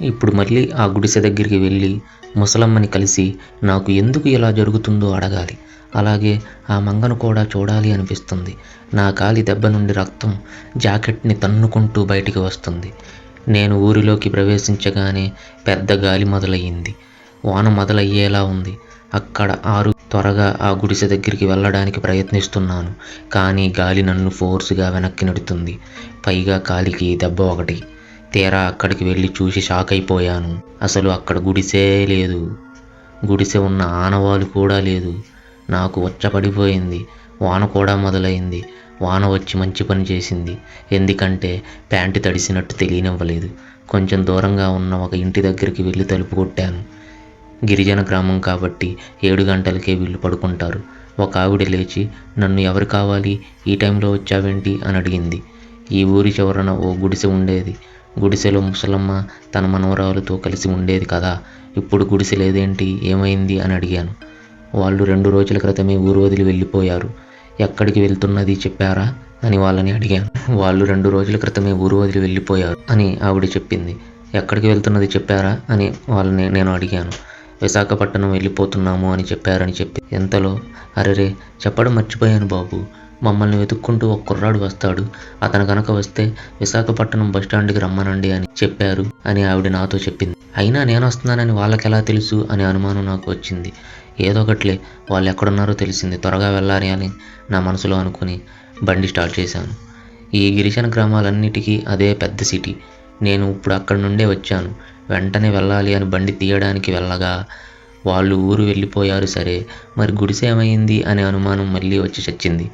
ఇప్పుడు మళ్ళీ ఆ గుడిసె దగ్గరికి వెళ్ళి ముసలమ్మని కలిసి నాకు ఎందుకు ఇలా జరుగుతుందో అడగాలి. అలాగే ఆ మంగను కూడా చూడాలి అనిపిస్తుంది. నా కాలి దెబ్బ నుండి రక్తం జాకెట్ని తన్నుకుంటూ బయటికి వస్తుంది. నేను ఊరిలోకి ప్రవేశించగానే పెద్ద గాలి మొదలయ్యింది. వాన మొదలయ్యేలా ఉంది. అక్కడ ఆరు త్వరగా ఆ గుడిసె దగ్గరికి వెళ్ళడానికి ప్రయత్నిస్తున్నాను. కానీ గాలి నన్ను ఫోర్స్గా వెనక్కి నెడుతుంది. పైగా కాలికి దెబ్బ ఒకటి. తీరా అక్కడికి వెళ్ళి చూసి షాక్ అయిపోయాను. అసలు అక్కడ గుడిసే లేదు. గుడిసె ఉన్న ఆనవాలు కూడా లేదు. నాకు వచ్చపడిపోయింది. వాన కూడా మొదలైంది. వాన వచ్చి మంచి పని చేసింది. ఎందుకంటే ప్యాంటు తడిసినట్టు తెలియనివ్వలేదు. కొంచెం దూరంగా ఉన్న ఒక ఇంటి దగ్గరికి వెళ్ళి తలుపు కొట్టాను. గిరిజన గ్రామం కాబట్టి ఏడు గంటలకే వీళ్ళు పడుకుంటారు. ఒక ఆవిడ లేచి నన్ను ఎవరు కావాలి? ఈ టైంలో వచ్చావేంటి? అని అడిగింది. ఈ ఊరి చివరన ఓ గుడిసె ఉండేది. గుడిసెలో ముసలమ్మ తన మనవరాలతో కలిసి ఉండేది కదా. ఇప్పుడు గుడిసె లేదేంటి? ఏమైంది? అని అడిగాను. వాళ్ళు రెండు రోజుల క్రితమే ఊరు వదిలి వెళ్ళిపోయారు. ఎక్కడికి వెళ్తున్నది చెప్పారా? అని వాళ్ళని అడిగాను. వాళ్ళు రెండు రోజుల క్రితమే ఊరు వదిలి వెళ్ళిపోయారు అని ఆవిడ చెప్పింది. ఎక్కడికి వెళ్తున్నది చెప్పారా? అని వాళ్ళని నేను అడిగాను. విశాఖపట్నం వెళ్ళిపోతున్నాము అని చెప్పారని చెప్పి. ఎంతలో? అరెరే చెప్పడం మర్చిపోయాను బాబు. మమ్మల్ని వెతుక్కుంటూ ఒక కుర్రాడు వస్తాడు. అతను కనుక వస్తే విశాఖపట్నం బస్టాండ్కి రమ్మనండి అని చెప్పారు అని ఆవిడ నాతో చెప్పింది. అయినా నేను వస్తున్నానని వాళ్ళకి ఎలా తెలుసు అనే అనుమానం నాకు వచ్చింది. ఏదో ఒకట్లే వాళ్ళు ఎక్కడున్నారో తెలిసింది. త్వరగా వెళ్ళాలి అని నా మనసులో అనుకుని బండి స్టార్ట్ చేశాను. ఈ గిరిజన గ్రామాలన్నిటికీ అదే పెద్ద సిటీ. నేను ఇప్పుడు అక్కడి నుండే వచ్చాను. వెంటనే వెళ్ళాలి అని బండి తీయడానికి వెళ్ళగా వాళ్ళు ఊరు వెళ్ళిపోయారు సరే. మరి గుడిసె ఏమైంది అనే అనుమానం మళ్ళీ వచ్చి చచ్చింది.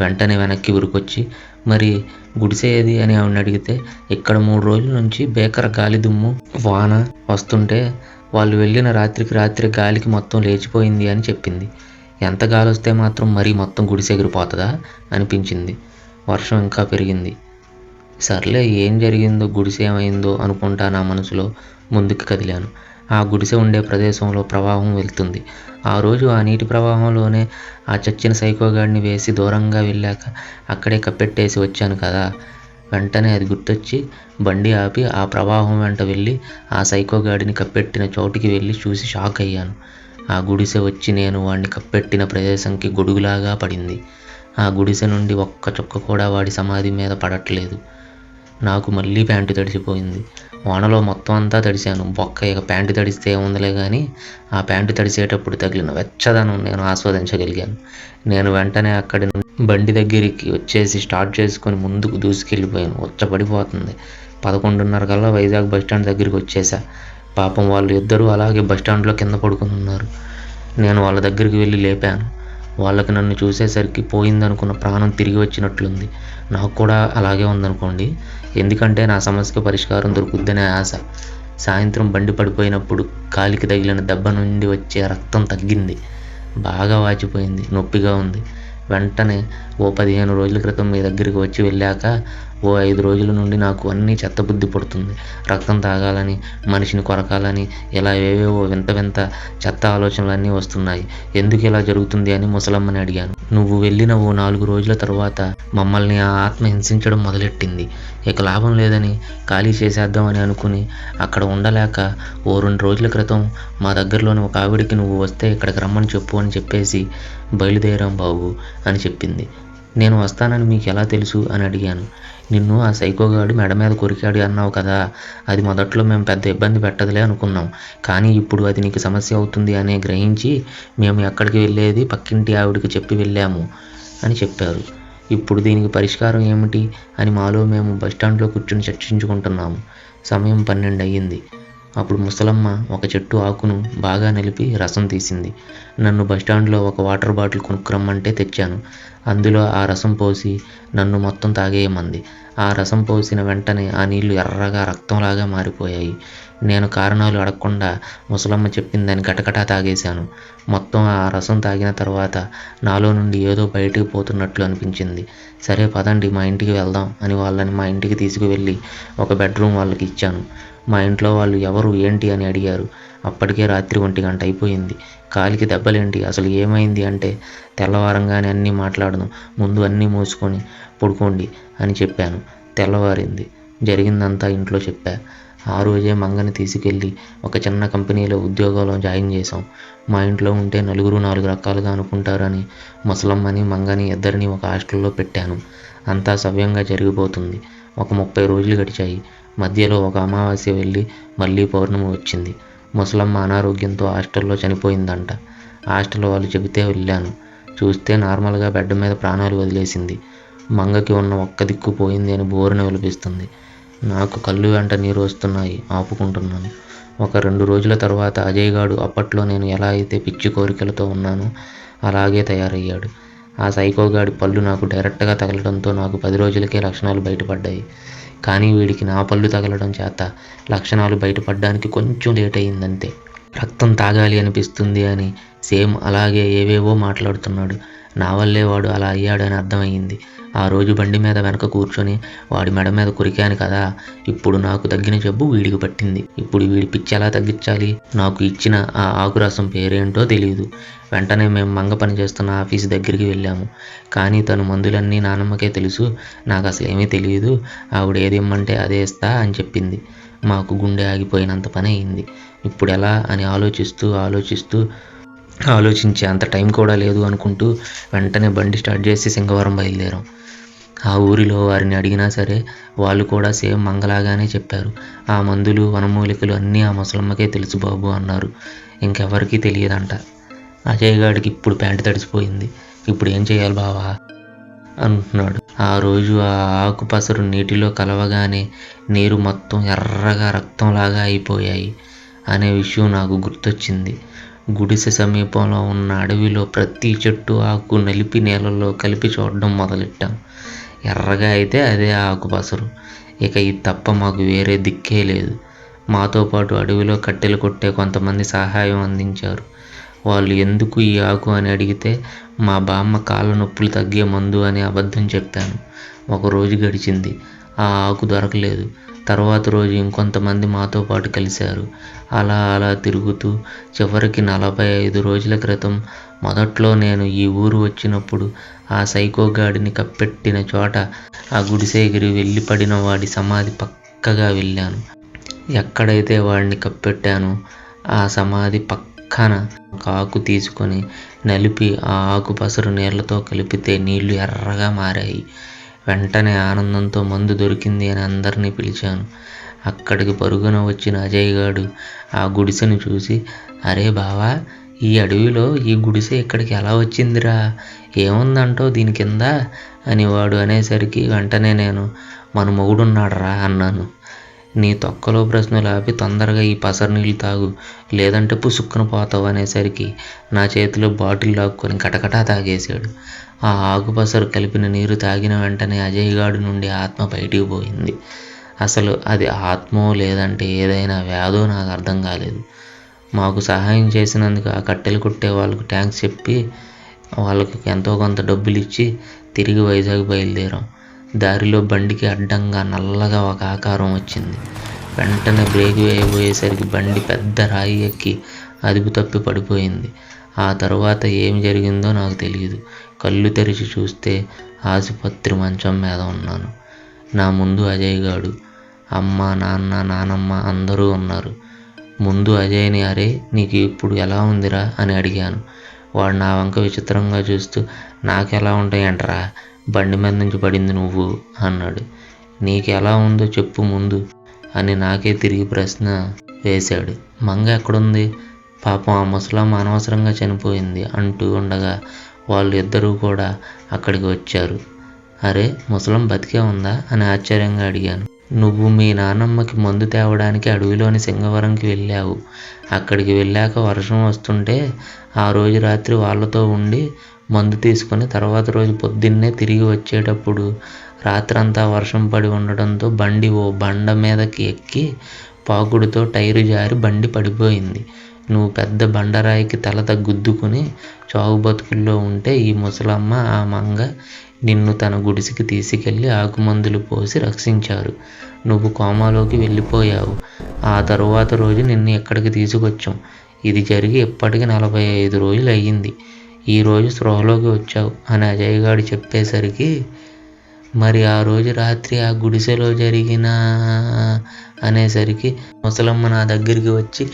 వెంటనే వెనక్కి ఉరికొచ్చి మరి గుడిసేది? ఏది అని ఆవిడ అడిగితే ఇక్కడ మూడు రోజుల నుంచి బేకర గాలి దుమ్ము వాన వస్తుంటే వాళ్ళు వెళ్ళిన రాత్రికి రాత్రి గాలికి మొత్తం లేచిపోయింది అని చెప్పింది. ఎంత గాలి వస్తే మాత్రం మరీ మొత్తం గుడిసె ఎగిరిపోతుందా? అనిపించింది. వర్షం ఇంకా పెరిగింది. సర్లే ఏం జరిగిందో గుడిసేమైందో అనుకుంటా నా మనసులో ముందుకు కదిలాను. ఆ గుడిసె ఉండే ప్రదేశంలో ప్రవాహం వెళ్తుంది. ఆ రోజు ఆ నీటి ప్రవాహంలోనే ఆ చచ్చిన సైకోగాడిని వేసి దూరంగా వెళ్ళాక అక్కడే కప్పెట్టేసి వచ్చాను కదా. వెంటనే అది గుర్తొచ్చి బండి ఆపి ఆ ప్రవాహం వెంట వెళ్ళి ఆ సైకోగాడిని కప్పెట్టిన చోటుకి వెళ్ళి చూసి షాక్ అయ్యాను. ఆ గుడిసె వచ్చి నేను వాడిని కప్పెట్టిన ప్రదేశంకి గొడుగులాగా పడింది. ఆ గుడిసె నుండి ఒక్క చుక్క కూడా వాడి సమాధి మీద పడట్లేదు. నాకు మళ్ళీ ప్యాంటు తడిసిపోయింది. వానలో మొత్తం అంతా తడిశాను. బొక్క ఇక ప్యాంటు తడిస్తే ఏముందిలే కానీ ఆ ప్యాంటు తడిసేటప్పుడు తగిలిన వెచ్చదనం నేను ఆస్వాదించగలిగాను. నేను వెంటనే అక్కడి బండి దగ్గరికి వచ్చేసి స్టార్ట్ చేసుకొని ముందుకు దూసుకెళ్ళిపోయాను. ఉచ్చపడిపోతుంది పదకొండున్నర కల్లా వైజాగ్ బస్టాండ్ దగ్గరికి వచ్చేసా. పాపం వాళ్ళు ఇద్దరూ అలాగే బస్టాండ్లో కింద పడుకుని ఉన్నారు. నేను వాళ్ళ దగ్గరికి వెళ్ళి లేపాను. వాళ్ళకి నన్ను చూసేసరికి పోయిందనుకున్న ప్రాణం తిరిగి వచ్చినట్లుంది. నాకు కూడా అలాగే ఉందనుకోండి. ఎందుకంటే నా సమస్యకు పరిష్కారం దొరుకుద్దనే ఆశ. సాయంత్రం బండి పడిపోయినప్పుడు కాలికి తగిలిన దెబ్బ నుండి వచ్చే రక్తం తగ్గింది. బాగా వాచిపోయింది. నొప్పిగా ఉంది. వెంటనే ఓ పదిహేను రోజుల క్రితం మీ దగ్గరికి వచ్చి వెళ్ళాక ఓ ఐదు రోజుల నుండి నాకు అన్నీ చెత్త బుద్ధి రక్తం తాగాలని మనిషిని కొరకాలని ఇలా ఏవేవో వింత వింత చెత్త ఆలోచనలన్నీ వస్తున్నాయి. ఎందుకు ఇలా జరుగుతుంది అని ముసలమ్మని అడిగాను. నువ్వు వెళ్ళిన ఓ నాలుగు రోజుల తర్వాత మమ్మల్ని ఆ ఆత్మ హింసించడం మొదలెట్టింది. ఇక లాభం లేదని ఖాళీ చేసేద్దామని అనుకుని అక్కడ ఉండలేక ఓ రెండు రోజుల క్రితం మా దగ్గరలోని ఒక ఆవిడికి నువ్వు వస్తే ఇక్కడికి రమ్మని చెప్పు అని చెప్పేసి బయలుదేరాం బాబు అని చెప్పింది. నేను వస్తానని మీకు ఎలా తెలుసు అని అడిగాను. నిన్ను ఆ సైకోగాడు మెడ మీద కొరికాడు అన్నావు కదా అది మొదట్లో మేము పెద్ద ఇబ్బంది పెట్టదులే అనుకున్నాం. కానీ ఇప్పుడు అది నీకు సమస్య అవుతుంది అనే గ్రహించి మేము ఎక్కడికి వెళ్ళేది పక్కింటి ఆవిడకి చెప్పి వెళ్ళాము అని చెప్పారు. ఇప్పుడు దీనికి పరిష్కారం ఏమిటి అని మాలో మేము బస్టాండ్లో కూర్చుని చర్చించుకుంటున్నాము. సమయం పన్నెండు అయ్యింది. అప్పుడు ముసలమ్మ ఒక చెట్టు ఆకును బాగా నలిపి రసం తీసింది. నన్ను బస్టాండ్లో ఒక వాటర్ బాటిల్ కొనుక్కురమ్మంటే తెచ్చాను. అందులో ఆ రసం పోసి నన్ను మొత్తం తాగేయమంది. ఆ రసం పోసిన వెంటనే ఆ నీళ్ళు ఎర్రగా రక్తంలాగా మారిపోయాయి. నేను కారణాలు అడగకుండా ముసలమ్మ చెప్పిందని గటగటా తాగేశాను. మొత్తం ఆ రసం తాగిన తర్వాత నాలో నుండి ఏదో బయటికి పోతున్నట్లు అనిపించింది. సరే పదండి మా ఇంటికి వెళ్దాం అని వాళ్ళని మా ఇంటికి తీసుకువెళ్ళి ఒక బెడ్రూమ్ వాళ్ళకి ఇచ్చాను. మా ఇంట్లో వాళ్ళు ఎవరు ఏంటి అని అడిగారు. అప్పటికే రాత్రి ఒంటి గంట అయిపోయింది. కాలికి దెబ్బలేంటి? అసలు ఏమైంది అంటే తెల్లవారంగానే అన్నీ మాట్లాడను. ముందు అన్నీ మూసుకొని పడుకోండి అని చెప్పాను. తెల్లవారింది. జరిగిందంతా ఇంట్లో చెప్పా. ఆ రోజే మంగని తీసుకెళ్ళి ఒక చిన్న కంపెనీలో ఉద్యోగంలో జాయిన్ చేశాం. మా ఇంట్లో ఉంటే నలుగురు నాలుగు రకాలుగా అనుకుంటారని ముసలమ్మని మంగని ఇద్దరిని ఒక హాస్టల్లో పెట్టాను. అంతా సవ్యంగా జరిగిపోతుంది. ఒక ముప్పై రోజులు గడిచాయి. మధ్యలో ఒక అమావాస్య వెళ్ళి మళ్ళీ పౌర్ణమి వచ్చింది. ముసలమ్మ అనారోగ్యంతో హాస్టల్లో చనిపోయిందంట. హాస్టల్ వాళ్ళు చెబితే వెళ్ళాను. చూస్తే నార్మల్గా బెడ్ మీద ప్రాణాలు వదిలేసింది. మంగకి ఉన్న ఒక్క దిక్కు పోయింది అని బోరున విలిపిస్తుంది నాకు కళ్ళు వెంట నీరు వస్తున్నాయి ఆపుకుంటున్నాను. ఒక రెండు రోజుల తర్వాత అజయ్ గాడు అప్పట్లో నేను ఎలా అయితే పిచ్చి కోరికలతో ఉన్నానో అలాగే తయారయ్యాడు. ఆ సైకోగాడి పళ్ళు నాకు డైరెక్ట్గా తగలడంతో నాకు పది రోజులకే లక్షణాలు బయటపడ్డాయి. కానీ వీడికి నా పళ్ళు తగలడం చేత లక్షణాలు బయటపడడానికి కొంచెం లేట్ అయిందంతే. రక్తం తాగాలి అనిపిస్తుంది అని సేమ్ అలాగే ఏవేవో మాట్లాడుతున్నాడు. నా వల్లే వాడు అలా అయ్యాడని అర్థమయ్యింది. ఆ రోజు బండి మీద వెనక కూర్చొని వాడి మెడ మీద కొరికాను కదా ఇప్పుడు నాకు తగ్గిన జబ్బు వీడికి పట్టింది. ఇప్పుడు వీడి పిచ్చి ఎలా తగ్గించాలి? నాకు ఇచ్చిన ఆ ఆకురసం పేరేంటో తెలియదు వెంటనే మేము మంగ పనిచేస్తున్న ఆఫీస్ దగ్గరికి వెళ్ళాము. కానీ తను మందులన్నీ నానమ్మకే తెలుసు. నాకు అసలు ఏమీ తెలియదు ఆవిడ ఏది ఇమ్మంటే అదే ఇస్తా అని చెప్పింది. మాకు గుండె ఆగిపోయినంత పని అయింది. ఇప్పుడు ఎలా అని ఆలోచిస్తూ ఆలోచిస్తూ ఆలోచించే అంత టైం కూడా లేదు అనుకుంటూ వెంటనే బండి స్టార్ట్ చేసి సింగవరం బయలుదేరాం. ఆ ఊరిలో వారిని అడిగినా సరే వాళ్ళు కూడా సేమ్ మంగలాగానే చెప్పారు. ఆ మందులు వనమూలికలు అన్నీ ఆ ముసలమ్మకే తెలుసు బాబు అన్నారు. ఇంకెవరికీ తెలియదంట. అజయ్ గాడికి ఇప్పుడు ప్యాంటు తడిసిపోయింది. ఇప్పుడు ఏం చేయాలి బావా? అంటున్నాడు. ఆ రోజు ఆ ఆకు పసరు నీటిలో కలవగానే నీరు మొత్తం ఎర్రగా రక్తంలాగా అయిపోయాయి అనే విషయం నాకు గుర్తొచ్చింది. గుడిసె సమీపంలో ఉన్న అడవిలో ప్రతి చెట్టు ఆకు నలిపి నీళ్ళల్లో కలిపి చూడడం మొదలెట్టాం. ఎర్రగా అయితే అదే ఆకుపసరు ఇక ఇది తప్ప మాకు వేరే దిక్కే లేదు. మాతో పాటు అడవిలో కట్టెలు కొట్టే కొంతమంది సహాయం అందించారు. వాళ్ళు ఎందుకు ఈ ఆకు అని అడిగితే మా బామ్మ కాళ్ళ నొప్పులు తగ్గే మందు అని అబద్ధం చెప్పాను. ఒక రోజు గడిచింది. ఆ ఆకు దొరకలేదు. తర్వాత రోజు ఇంకొంతమంది మాతో పాటు కలిశారు. అలా అలా తిరుగుతూ చివరికి నలభై ఐదు రోజుల క్రితం మొదట్లో నేను ఈ ఊరు వచ్చినప్పుడు ఆ సైకో గాడిని కప్పెట్టిన చోట ఆ గుడిసె ఎగిరి వెళ్ళి పడిన వాడి సమాధి పక్కగా వెళ్ళాను. ఎక్కడైతే వాడిని కప్పెట్టానో ఆ సమాధి పక్కన ఒక ఆకు తీసుకొని నలిపి ఆ ఆకు పసరు నీళ్ళతో కలిపితే నీళ్ళు ఎర్రగా మారాయి. వెంటనే ఆనందంతో మందు దొరికింది అని అందరినీ పిలిచాను. అక్కడికి పరుగున వచ్చిన అజయ్ గాడు ఆ గుడిసెను చూసి అరే బావా ఈ అడవిలో ఈ గుడిసె ఇక్కడికి ఎలా వచ్చిందిరా? ఏముందంటో దీని కింద? అని వాడు అనేసరికి వెంటనే నేను మన మొగుడున్నాడరా అన్నాను. నీ తొక్కలో ప్రశ్నలు ఆపి తొందరగా ఈ పసరు నీళ్ళు తాగు. లేదంటే పుసుక్కున పోతావు అనేసరికి నా చేతిలో బాటిల్ లాక్కొని కటకటా తాగేశాడు. ఆ ఆకుపసరు కలిపిన నీరు తాగిన వెంటనే అజయ్ గాడి నుండి ఆత్మ బయటికి పోయింది. అసలు అది ఆత్మో లేదంటే ఏదైనా వ్యాధో నాకు అర్థం కాలేదు. మాకు సహాయం చేసినందుకు ఆ కట్టెలు కొట్టే వాళ్ళకు ట్యాంక్స్ చెప్పి వాళ్ళకి ఎంతో కొంత డబ్బులు ఇచ్చి తిరిగి వైజాగ్ బయలుదేరాం. దారిలో బండికి అడ్డంగా నల్లగా ఒక ఆకారం వచ్చింది. వెంటనే బ్రేక్ వేయబోయేసరికి బండి పెద్ద రాయి ఎక్కి అదుపు తప్పి పడిపోయింది. ఆ తర్వాత ఏం జరిగిందో నాకు తెలియదు కళ్ళు తెరిచి చూస్తే ఆసుపత్రి మంచం మీద ఉన్నాను. నా ముందు అజయ్ గాడు అమ్మ నాన్న నానమ్మ అందరూ ఉన్నారు. ముందు అజయ్ని అరే నీకు ఇప్పుడు ఎలా ఉందిరా? అని అడిగాను. వాడు నా వంక విచిత్రంగా చూస్తూ నాకెలా ఉంటాయంటరా? బండి మీద నుంచి పడింది నువ్వు అన్నాడు. నీకు ఎలా ఉందో చెప్పు ముందు అని నాకే తిరిగి ప్రశ్న వేశాడు. మంగ ఎక్కడుంది? పాపం ఆ ముసలమ్మ అనవసరంగా చనిపోయింది అంటూ ఉండగా వాళ్ళు ఇద్దరూ కూడా అక్కడికి వచ్చారు. అరే ముసలం బతికే ఉందా? అని ఆశ్చర్యంగా అడిగాను. నువ్వు మీ నానమ్మకి మందు తేవడానికి అడవిలోని సింగవరంకి వెళ్ళావు. అక్కడికి వెళ్ళాక వర్షం వస్తుంటే ఆ రోజు రాత్రి వాళ్ళతో ఉండి మందు తీసుకొని తర్వాత రోజు పొద్దున్నే తిరిగి వచ్చేటప్పుడు రాత్రంతా వర్షం పడి ఉండడంతో బండి ఓ బండ మీదకి ఎక్కి పాకుడుతో టైరు జారి బండి పడిపోయింది. నువ్వు పెద్ద బండరాయికి తల గుద్దుకుని చావు బతుకుల్లో ఉంటే ఈ ముసలమ్మ ఆ మంగ నిన్ను తన గుడిసెకి తీసుకెళ్ళి ఆకుమందులు పోసి రక్షించారు. నువ్వు కోమాలోకి వెళ్ళిపోయావు. ఆ తరువాత రోజు నిన్ను ఎక్కడికి తీసుకొచ్చాం. ఇది జరిగి ఇప్పటికి నలభై ఐదు రోజులు అయ్యింది ఈరోజు స్పృహలోకి వచ్చావు. అని అజయ్ గారు చెప్పేసరికి మరి ఆ రోజు రాత్రి ఆ గుడిసెలో జరిగిన అనేసరికి ముసలమ్మ నా దగ్గరికి వచ్చి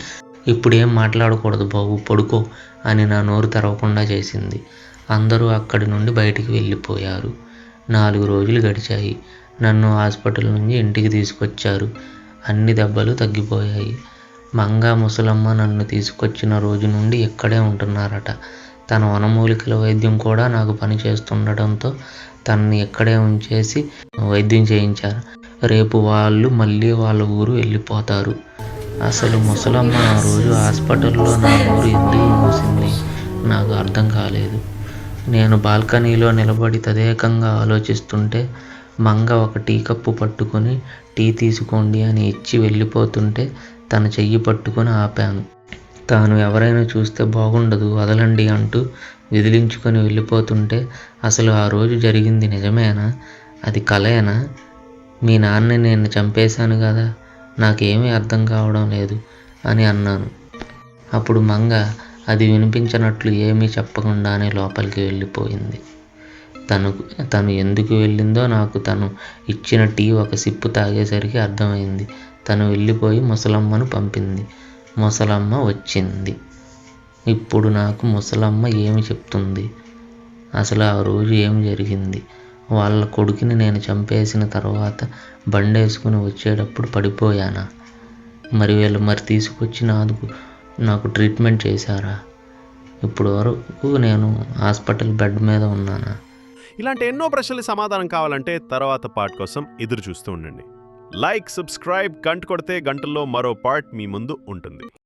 ఇప్పుడు ఏం మాట్లాడకూడదు బాబు పడుకో అని నా నోరు తెరవకుండా చేసింది. అందరూ అక్కడి నుండి బయటికి వెళ్ళిపోయారు. నాలుగు రోజులు గడిచాయి. నన్ను హాస్పిటల్ నుంచి ఇంటికి తీసుకొచ్చారు. అన్ని దెబ్బలు తగ్గిపోయాయి. మంగా ముసలమ్మ నన్ను తీసుకొచ్చిన రోజు నుండి ఇక్కడే ఉంటున్నారట. తన వనమూలికల వైద్యం కూడా నాకు పనిచేస్తుండటంతో తనని ఇక్కడే ఉంచేసి వైద్యం చేయించారు. రేపు వాళ్ళు మళ్ళీ వాళ్ళ ఊరు వెళ్ళిపోతారు. అసలు ముసలమ్మ ఆ రోజు హాస్పిటల్లో నా ఊరు ఎందుకు మూసింది? నాకు అర్థం కాలేదు. నేను బాల్కనీలో నిలబడి తదేకంగా ఆలోచిస్తుంటే మంగ ఒక టీ కప్పు పట్టుకొని టీ తీసుకోండి అని ఇచ్చి వెళ్ళిపోతుంటే తన చెయ్యి పట్టుకొని ఆపాను. తాను ఎవరైనా చూస్తే బాగుండదు వదలండి అంటూ విదిలించుకొని వెళ్ళిపోతుంటే అసలు ఆ రోజు జరిగింది నిజమేనా? అది కలయేనా? మీ నాన్నని నేను చంపేశాను కదా నాకేమీ అర్థం కావడం లేదు అని అన్నాను. అప్పుడు మంగ అది వినిపించినట్లు ఏమీ చెప్పకుండానే లోపలికి వెళ్ళిపోయింది. తను తను ఎందుకు వెళ్ళిందో నాకు తను ఇచ్చిన టీ ఒక సిప్పు తాగేసరికి అర్థమైంది. తను వెళ్ళిపోయి ముసలమ్మను పంపింది. ముసలమ్మ వచ్చింది. ఇప్పుడు నాకు ముసలమ్మ ఏమి చెప్తుంది? అసలు ఆ రోజు ఏం జరిగింది? వాళ్ళ కొడుకుని నేను చంపేసిన తర్వాత బండేసుకుని వచ్చేటప్పుడు పడిపోయానా? మరి వీళ్ళు మరి తీసుకొచ్చి నాకు నాకు ట్రీట్మెంట్ చేశారా? ఇప్పుడు వరకు నేను హాస్పిటల్ బెడ్ మీద ఉన్నానా? ఇలాంటి ఎన్నో ప్రశ్నలు సమాధానం కావాలంటే తర్వాత పార్ట్ కోసం ఎదురు చూస్తూ ఉండండి. లైక్ సబ్స్క్రైబ్ గంట కొడితే గంటల్లో మరో పార్ట్ మీ ముందు ఉంటుంది.